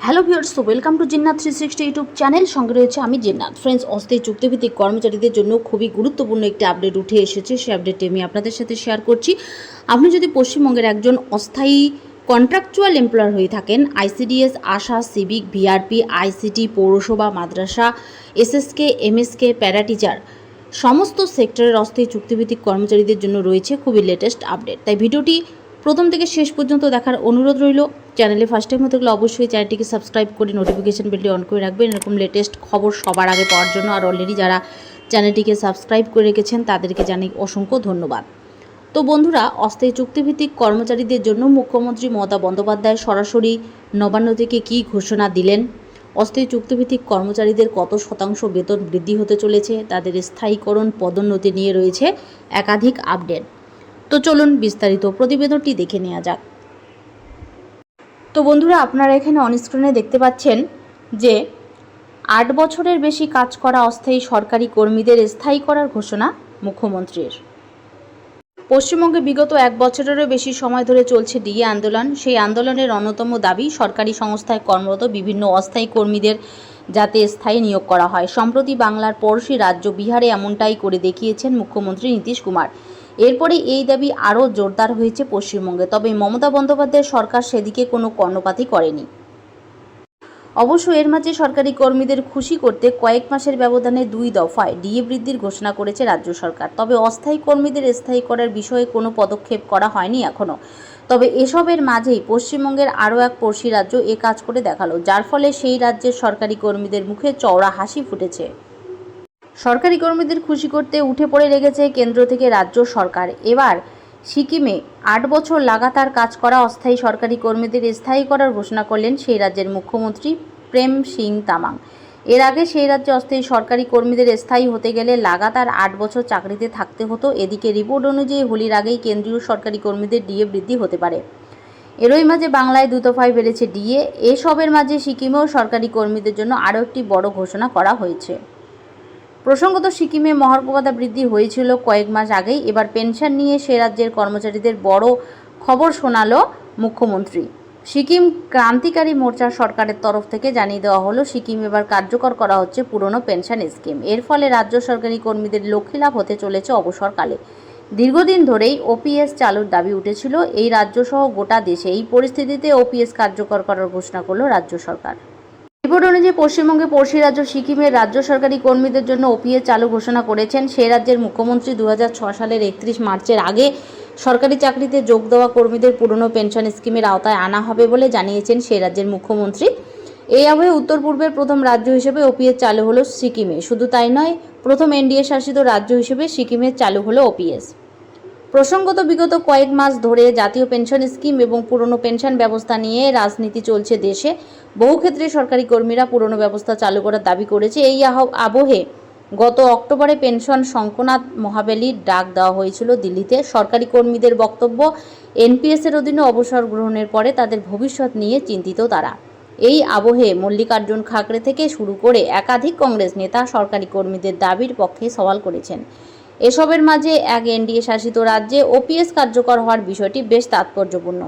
Hello viewers তো welcome to Jinnat three sixty YouTube channel সঙ্গে রয়েছে আমি জিন্নাত ফ্রেন্ডস অস্থায়ী চুক্তিভিত্তিক কর্মচারীদের জন্য খুবই গুরুত্বপূর্ণ একটি আপডেট উঠে এসেছে। সেই আপডেটটি আমি আপনাদের সাথে শেয়ার করছি। আপনি যদি পশ্চিমবঙ্গের একজন অস্থায়ী কন্ট্রাকচুয়াল এমপ্লয়ার হয়ে থাকেন ICDS ASHA civic VRP ICT পৌরসভা, মাদ্রাসা এসএসকে এমএসকে প্যারাটিচার সমস্ত সেক্টরের অস্থায়ী চুক্তিভিত্তিক কর্মচারীদের জন্য রয়েছে খুবই লেটেস্ট আপডেট তাই ভিডিওটি প্রথম থেকে শেষ পর্যন্ত দেখার অনুরোধ রইল। চ্যানেলে ফার্স্ট টাইম হতে গেলে অবশ্যই চ্যানেলটিকে সাবস্ক্রাইব করে নোটিফিকেশন বেলটি অন করে রাখবেন। এরকম লেটেস্ট খবর সবার আগে পাওয়ার জন্য আর অলরেডি যারা চ্যানেলটিকে সাবস্ক্রাইব করে রেখেছেন, তাদেরকে জানাই অসংখ্য ধন্যবাদ। তো বন্ধুরা, অস্থায়ী চুক্তিভিত্তিক কর্মচারীদের জন্য মুখ্যমন্ত্রী মমতা বন্দ্যোপাধ্যায় সরাসরি নবান্ন থেকে কী ঘোষণা দিলেন? অস্থায়ী চুক্তিভিত্তিক কর্মচারীদের কত শতাংশ বেতন বৃদ্ধি হতে চলেছে? তাদের স্থায়ীকরণ পদোন্নতি নিয়ে রয়েছে একাধিক আপডেট তো চলুন বিস্তারিত প্রতিবেদনটি দেখে নেওয়া যাক। তো বন্ধুরা, আপনারা এখানে অনস্ক্রিনে দেখতে পাচ্ছেন যে আট বছরের বেশি কাজ করা অস্থায়ী সরকারি কর্মীদের স্থায়ী করার ঘোষণা মুখ্যমন্ত্রীর। পশ্চিমবঙ্গে বিগত এক বছরেরও বেশি সময় ধরে চলছে ডিএ আন্দোলন। সেই আন্দোলনের অন্যতম দাবি, সরকারি সংস্থায় কর্মরত বিভিন্ন অস্থায়ী কর্মীদের যাতে স্থায়ী নিয়োগ করা হয়। সম্প্রতি বাংলার পড়শি রাজ্য বিহারে এমনটাই করে দেখিয়েছেন মুখ্যমন্ত্রী নীতিশ কুমার। এরপরে এই দাবি আরও জোরদার হয়েছে পশ্চিমবঙ্গে, তবে মমতা বন্দ্যোপাধ্যায় সরকার সেদিকে কোনো কর্ণপাতই করেনি। অবশ্য এর মাঝে সরকারি কর্মীদের খুশি করতে কয়েক মাসের ব্যবধানে দুই দফায় ডিএ বৃদ্ধির ঘোষণা করেছে রাজ্য সরকার, তবে অস্থায়ী কর্মীদের স্থায়ী করার বিষয়ে কোনো পদক্ষেপ করা হয়নি এখনও তবে এসবের মাঝেই পশ্চিমবঙ্গের আরও এক পড়শি রাজ্য এ কাজ করে দেখাল, যার ফলে সেই রাজ্যের সরকারি কর্মীদের মুখে চওড়া হাসি ফুটেছে। সরকারি কর্মীদের খুশি করতে উঠে পড়ে লেগেছে কেন্দ্র থেকে রাজ্য সরকার। এবার সিকিমে আট বছর লাগাতার কাজ করা অস্থায়ী সরকারি কর্মীদের স্থায়ী করার ঘোষণা করলেন সেই রাজ্যের মুখ্যমন্ত্রী প্রেম সিং তামাং। এর আগে সেই রাজ্যে অস্থায়ী সরকারি কর্মীদের স্থায়ী হতে গেলে লাগাতার আট বছর চাকরিতে থাকতে হতো। এদিকে রিপোর্ট অনুযায়ী হোলির আগেই কেন্দ্রীয় সরকারি কর্মীদের ডিএ বৃদ্ধি হতে পারে। এরই মাঝে বাংলায় দুতফায় বেড়েছে ডিএ। এসবের মাঝে সিকিমেও সরকারি কর্মীদের জন্য আরও একটি বড় ঘোষণা করা হয়েছে। প্রসঙ্গত সিকিমে মহার্ঘভাতা বৃদ্ধি হয়েছিল কয়েক মাস আগেই। এবার পেনশন নিয়ে সে রাজ্যের কর্মচারীদের বড় খবর শোনালো মুখ্যমন্ত্রী। সিকিম ক্রান্তিকারী মোর্চা সরকারের তরফ থেকে জানিয়ে দেওয়া হলো, সিকিম এবার কার্যকর করা হচ্ছে পুরনো পেনশন স্কিম। এর ফলে রাজ্য সরকারি কর্মীদের লক্ষ্মী লাভ হতে চলেছে অবসরকালে। দীর্ঘদিন ধরেই ওপিএস চালুর দাবি উঠেছিল, এই রাজ্যসহ গোটা দেশে এই পরিস্থিতিতে ওপিএস কার্যকর করার ঘোষণা করল রাজ্য সরকার। রিপোর্ট অনুযায়ী পশ্চিমবঙ্গে পড়শি রাজ্য সিকিমের রাজ্য সরকারি কর্মীদের জন্য ওপিএ চালু ঘোষণা করেছেন। সেই রাজ্যের মুখ্যমন্ত্রী দু সালের একত্রিশ মার্চের আগে সরকারি চাকরিতে যোগ দেওয়া কর্মীদের পুরনো পেনশন স্কিমের আওতায় আনা হবে বলে জানিয়েছেন সেই রাজ্যের মুখ্যমন্ত্রী। এই আবহে উত্তর পূর্বের প্রথম রাজ্য হিসেবে ওপিএস চালু হলো সিকিমে। শুধু তাই নয়, প্রথম এনডিএ শাসিত রাজ্য হিসেবে সিকিমের চালু হলো ওপিএস। প্রসঙ্গত, বিগত কয়েক মাস ধরে জাতীয় পেনশন স্কিম এবং পুরনো পেনশন ব্যবস্থা নিয়ে রাজনীতি চলছে দেশে। বহু ক্ষেত্রে সরকারি কর্মীরা পুরনো ব্যবস্থা চালু করার দাবি করেছে। এই আবহে গত অক্টোবরে পেনশন শঙ্কনাথ মহাবেলির ডাক দেওয়া হয়েছিল দিল্লিতে। সরকারি কর্মীদের বক্তব্য এনপিএসের অধীনে অবসর গ্রহণের পরে তাদের ভবিষ্যৎ নিয়ে চিন্তিত তারা। এই আবহে মল্লিকার্জুন খাকরে থেকে শুরু করে একাধিক কংগ্রেস নেতা সরকারি কর্মীদের দাবির পক্ষে সওয়াল করেছেন। এসবের মাঝে এক এনডিএ শাসিত রাজ্যে ওপিএস কার্যকর হওয়ার বিষয়টি বেশ তাৎপর্যপূর্ণ।